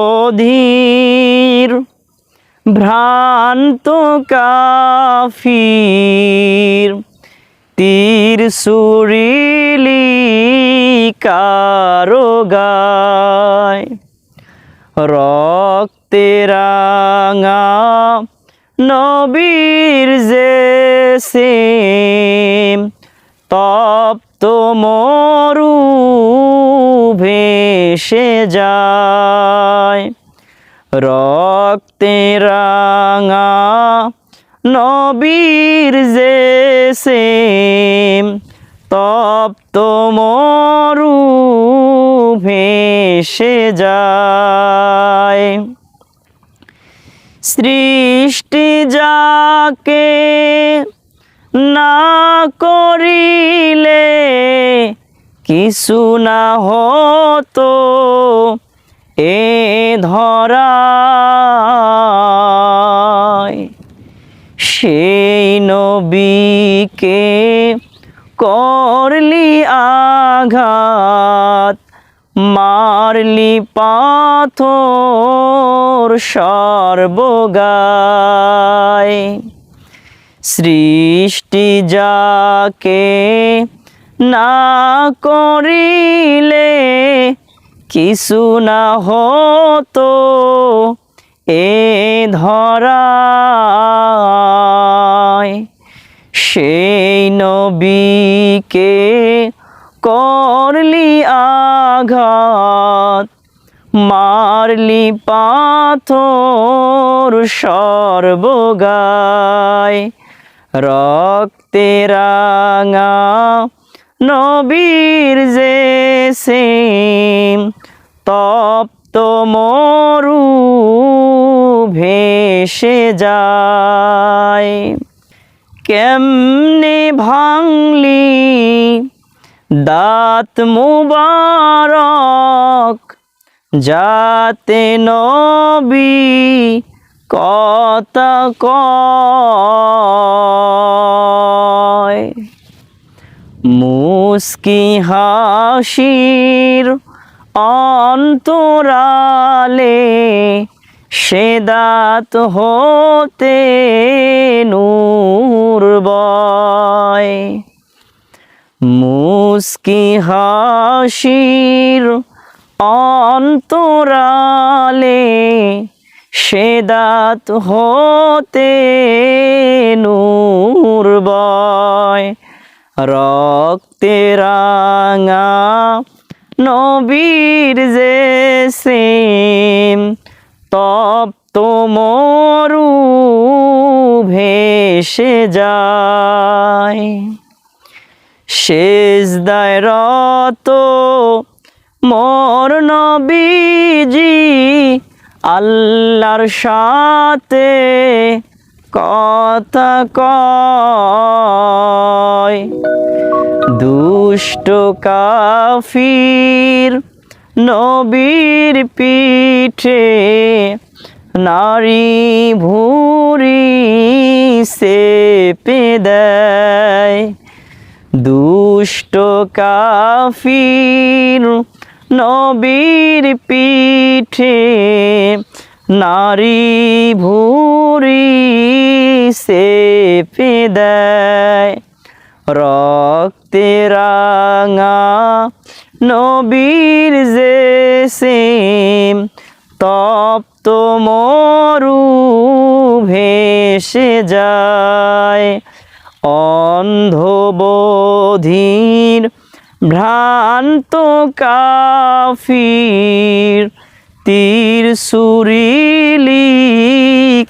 অন্ধবধির ভ্রান্ত কাফির তীর সুরিলি কারোগায় রক্তে রাঙা নবীর যে সেম তপ্ত মরু ভেসে যায়। রক্তে রাঙা নবীর যে সেম, তপ্ত মরু ভেসে যায়। সৃষ্টি যাকে না করিলে কিছু না হতো এ ধরায়। সেই নবীকে করলি আঘাত মারলি পাথর সর্বগায়। সৃষ্টি যাকে না করিলে কিছু না হতো এ ধরায়। সেই নবীকে করলি আঘাত, মারলি পাথর সর্বগায়। রক্তে রাঙা নবীর যে সেম তপ্ত মরু ভেসে যায়। কেমনে ভাঙলি দাঁত মুবারক যাতে নবী কথা কয়। মুস্কি হাসির অন্তরালে সে দাঁত হতে নূর বয়। মুস্কি হাসির অন্তরালে সে দাঁত হতে নূর বয়। রক্তে রাঙা নবীর যে সেম, তপ্ত মরু ভেসে যায়। শেষ দায় রত মোর নবীজি আল্লাহর সাথে কথা কয় দুষ্ট কাফির নবীর পিঠে নারী ভুরি সে দেয়। দুষ্ট কাফির নবীর পিঠে নারী ভুরি রক্তে রাঙা নবীর যে সেম, তপ্ত মরু ভেসে যায়। অন্ধবধির ভ্রান্ত কাফির, তীর সুরিলি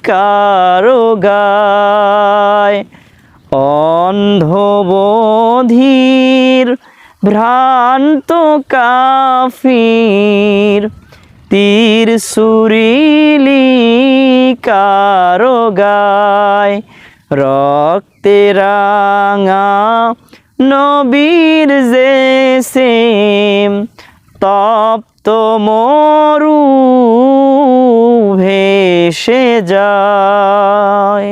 কারোগায় ভ্রান্ত কাফির তীর সুরিলি কারোগায় রক্তে রাঙা নবীর যে সেম তপ্ত মরু ভেসে যায়।